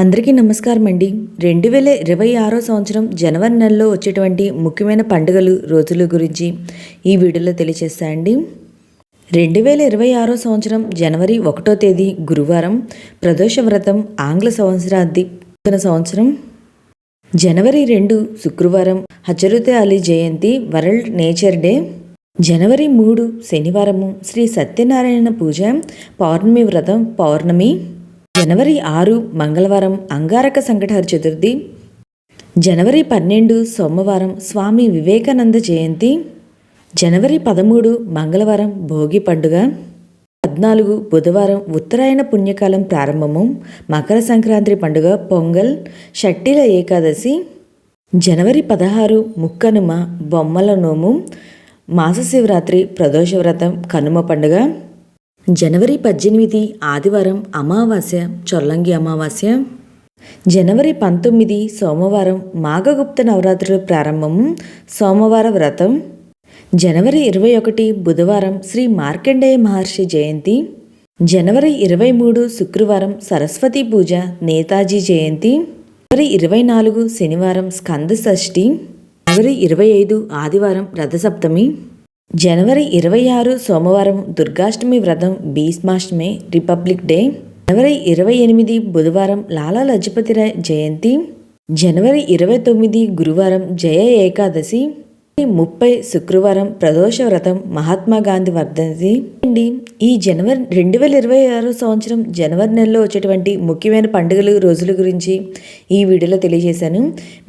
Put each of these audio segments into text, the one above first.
అందరికీ నమస్కారం అండి రెండు వేల ఇరవై ఆరో సంవత్సరం జనవరి నెలలో వచ్చేటువంటి ముఖ్యమైన పండుగలు రోజుల గురించి ఈ వీడియోలో తెలియజేస్తా అండి. రెండు వేల ఇరవై ఆరో సంవత్సరం జనవరి ఒకటో తేదీ గురువారం ప్రదోష వ్రతం ఆంగ్ల సంవత్సరాది నూతన సంవత్సరం. జనవరి రెండు శుక్రవారం హజరుతే అలీ జయంతి వరల్డ్ నేచర్ డే. జనవరి మూడు శనివారము శ్రీ సత్యనారాయణ పూజ పౌర్ణమి వ్రతం పౌర్ణమి. జనవరి ఆరు మంగళవారం అంగారక సంకటహర చతుర్థి. జనవరి పన్నెండు సోమవారం స్వామి వివేకానంద జయంతి. జనవరి పదమూడు మంగళవారం భోగి పండుగ. పద్నాలుగు బుధవారం ఉత్తరాయణ పుణ్యకాలం ప్రారంభము. మకర సంక్రాంతి పండుగ పొంగల్ షట్టిల ఏకాదశి. జనవరి పదహారు ముక్కనుమ బొమ్మల నోము. మాస శివరాత్రి ప్రదోష వ్రతం కనుమ పండుగ. జనవరి పద్దెనిమిది ఆదివారం అమావాస్య చొల్లంగి అమావాస్య. జనవరి పంతొమ్మిది సోమవారం మాఘగుప్త నవరాత్రుల ప్రారంభము సోమవార వ్రతం. జనవరి ఇరవై ఒకటి బుధవారం శ్రీ మార్కండేయ మహర్షి జయంతి. జనవరి ఇరవై మూడు శుక్రవారం సరస్వతి పూజ నేతాజీ జయంతి. జనవరి ఇరవై నాలుగు శనివారం స్కంద షష్ఠి జనవరి ఇరవై ఐదు ఆదివారం రథసప్తమి. జనవరి ఇరవై ఆరు సోమవారం దుర్గాష్టమి వ్రతం భీష్మాష్టమి రిపబ్లిక్ డే. జనవరి ఇరవై ఎనిమిది బుధవారం లాలా లజపతిరాయ్ జయంతి. జనవరి ఇరవై తొమ్మిది గురువారం జయ ఏకాదశి. ముప్పై శుక్రవారం ప్రదోష వ్రతం మహాత్మా గాంధీ వర్ధంతి. అండి ఈ జనవరి రెండు వేల ఇరవై ఆరో సంవత్సరం జనవరి నెలలో వచ్చేటువంటి ముఖ్యమైన పండుగలు రోజుల గురించి ఈ వీడియోలో తెలియజేశాను.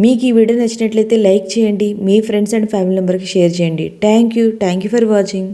మీకు ఈ వీడియో నచ్చినట్లయితే లైక్ చేయండి మీ ఫ్రెండ్స్ అండ్ ఫ్యామిలీ మెంబర్కి షేర్ చేయండి. Thank you thank you for watching.